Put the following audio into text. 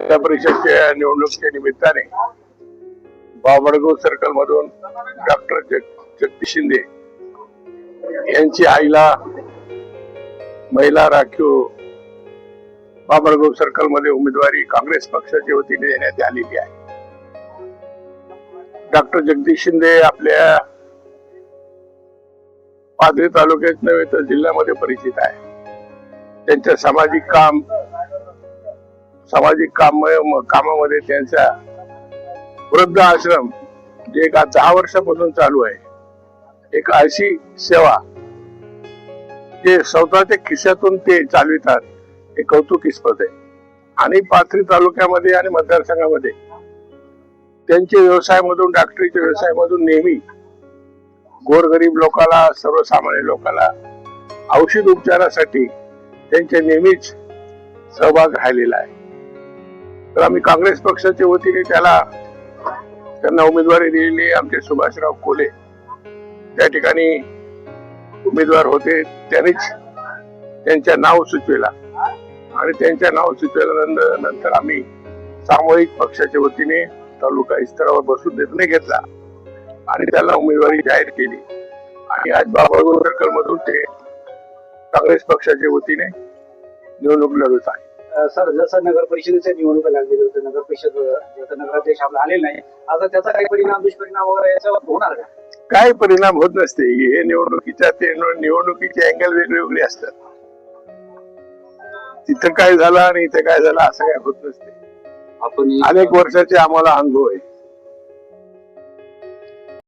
जिल्हा परिषदच्या निवडणुकीच्या निमित्ताने बाबडगाव सर्कल मधून डॉक्टर जग जगदीश शिंदे यांची आईला महिला राखीव बाबळगाव सर्कलमध्ये उमेदवारी काँग्रेस पक्षाच्या वतीने देण्यात आलेली आहे. डॉक्टर जगदीश शिंदे आपल्या पाथरी तालुक्यात नव्हे तर जिल्ह्यामध्ये परिचित आहे. त्यांच्या सामाजिक काम सामाजिक काम कामामध्ये त्यांचा वृद्ध आश्रम जे एका दहा वर्षापासून चालू आहे एक अशी सेवा. जे स्वतःच्या खिशातून ते चालवितात हे कौतुकीस्पद आहे आणि पाथरी तालुक्यामध्ये आणि मतदारसंघामध्ये त्यांच्या व्यवसायामधून डॉक्टरीच्या व्यवसायामधून नेहमी गोरगरीब लोकाला सर्वसामान्य लोकाला औषध उपचारासाठी त्यांचे नेहमीच सहभाग राहिलेला आहे. तर आम्ही काँग्रेस पक्षाच्या वतीने त्याला त्यांना उमेदवारी दिलेली आमचे सुभाषराव कोले त्या ठिकाणी उमेदवार होते. त्यांनीच त्यांच्या नाव सुचविला. आणि त्यांच्या नाव सुचवल्यानंतर नंतर आम्ही सामूहिक पक्षाच्या वतीने तालुका स्तरावर बसून निर्णय घेतला आणि त्याला उमेदवारी जाहीर केली. आणि आज बाबा गोरकर मधून ते काँग्रेस पक्षाच्या वतीने निवडणूक लढत आहे. सर जसं नगर परिषदेच्या निवडणुका लागलेल्या होत्या नगर परिषद नगराध्यक्ष आपला आलेला नाही आता त्याचा काही परिणाम दुष्परिणाम वगैरे याच्यावर होणार का? काय परिणाम होत नसते. हे निवडणुकीच्या ते निवडणुकीचे अँगल वेगळे वेगळे असतात. तिथं काय झालं आणि इथं काय झालं असं काय होत नसते. आपण अनेक वर्षाचे आम्हाला अनुभव आहे.